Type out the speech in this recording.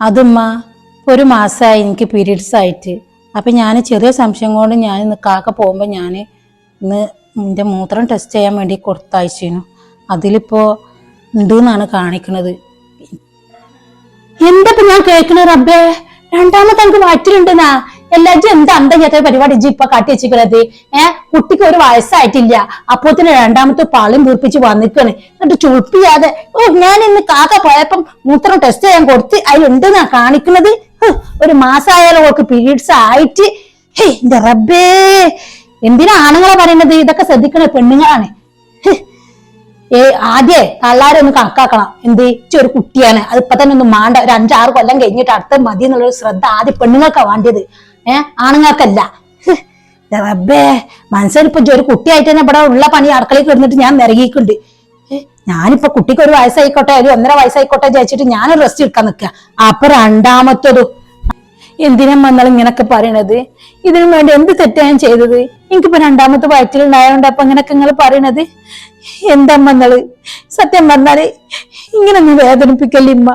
അതുമ്മ ഒരു മാസമായി എനിക്ക് പീരീഡ്സ് ആയിട്ട്. അപ്പം ഞാൻ ചെറിയ സംശയം കൊണ്ട് ഞാൻ ഇന്ന് കാക്ക പോകുമ്പോൾ ഞാൻ ഇന്ന് എന്റെ മൂത്രം ടെസ്റ്റ് ചെയ്യാൻ വേണ്ടി കൊടുത്തയച്ചിരുന്നു. അതിലിപ്പോൾ ഉണ്ട് എന്നാണ് കാണിക്കുന്നത് എന്താ ഇപ്പൊ ഞാൻ കേൾക്കണ റബ്ബേ? രണ്ടാമത്തെ എനിക്ക് വയറ്റിലുണ്ടെന്നാ. എല്ലാജും എന്താ അന്തം പരിപാടി ഇജ്ജ് ഇപ്പൊ കാട്ടി വെച്ചിരിക്കണത്? ഏഹ് കുട്ടിക്ക് ഒരു വയസ്സായിട്ടില്ല. അപ്പോത്തിന് രണ്ടാമത്തെ പാളും വീർപ്പിച്ച് വന്നിക്കാണ് എന്നിട്ട് ചുളിപ്പിയാതെ ഓ ഞാൻ ഇന്ന് കാക്ക പോയപ്പം മൂത്രം ടെസ്റ്റ് ചെയ്യാൻ കൊടുത്ത് അതിലുണ്ടെന്നാ കാണിക്കണത് ഹ്, ഒരു മാസമായാലും അവൾക്ക് പീരീഡ്സ് ആയിട്ട്. ഹേ റബ്ബേ എന്തിനാ ആണുങ്ങളെ പറയുന്നത്? ഇതൊക്കെ ശ്രദ്ധിക്കണ പെണ്ണുങ്ങളാണ്. ഏ ആദ്യേ തള്ളാരെ ഒന്ന് കണക്കാക്കണം. എന്ത്? ഒരു കുട്ടിയാണ്. അത് ഇപ്പൊ തന്നെ ഒന്ന് മാണ്ട. ഒരു അഞ്ചാറ് കൊല്ലം കഴിഞ്ഞിട്ട് അടുത്ത മതി എന്നുള്ളൊരു ശ്രദ്ധ ആദ്യം പെണ്ണുങ്ങൾക്കാണ് വേണ്ടിയത്. ഏഹ് ആണുങ്ങൾക്കല്ല. റബ്ബേ മനസ്സിലിപ്പോ ഒരു കുട്ടിയായിട്ട് തന്നെ ഇവിടെ ഉള്ള പണി അടുക്കളയിൽ കിടന്നിട്ട് ഞാൻ നിറങ്ങിയിട്ടുണ്ട് ഞാനിപ്പോ കുട്ടിക്ക് ഒരു വയസ്സായിക്കോട്ടെ ഒരു ഒന്നര വയസ്സായിക്കോട്ടെ വിചാരിച്ചിട്ട് ഞാൻ റെസ്റ്റ് എടുക്കാൻ നിൽക്കുക അപ്പൊ രണ്ടാമത്തത്? എന്തിനാ വന്നാൽ ഇങ്ങനൊക്കെ പറയണത്? ഇതിനു വേണ്ടി എന്ത് തെറ്റാ ഞാൻ ചെയ്തത്? എനിക്കിപ്പോ രണ്ടാമത്തെ വയറ്റിലുണ്ടായതുകൊണ്ട് അപ്പൊ ഇങ്ങനൊക്കെ നിങ്ങൾ പറയണത്? എന്താ വന്നാൾ സത്യം പറഞ്ഞാൽ ഇങ്ങനെ വേദനിപ്പിക്കല്ലേ ഇമ്മ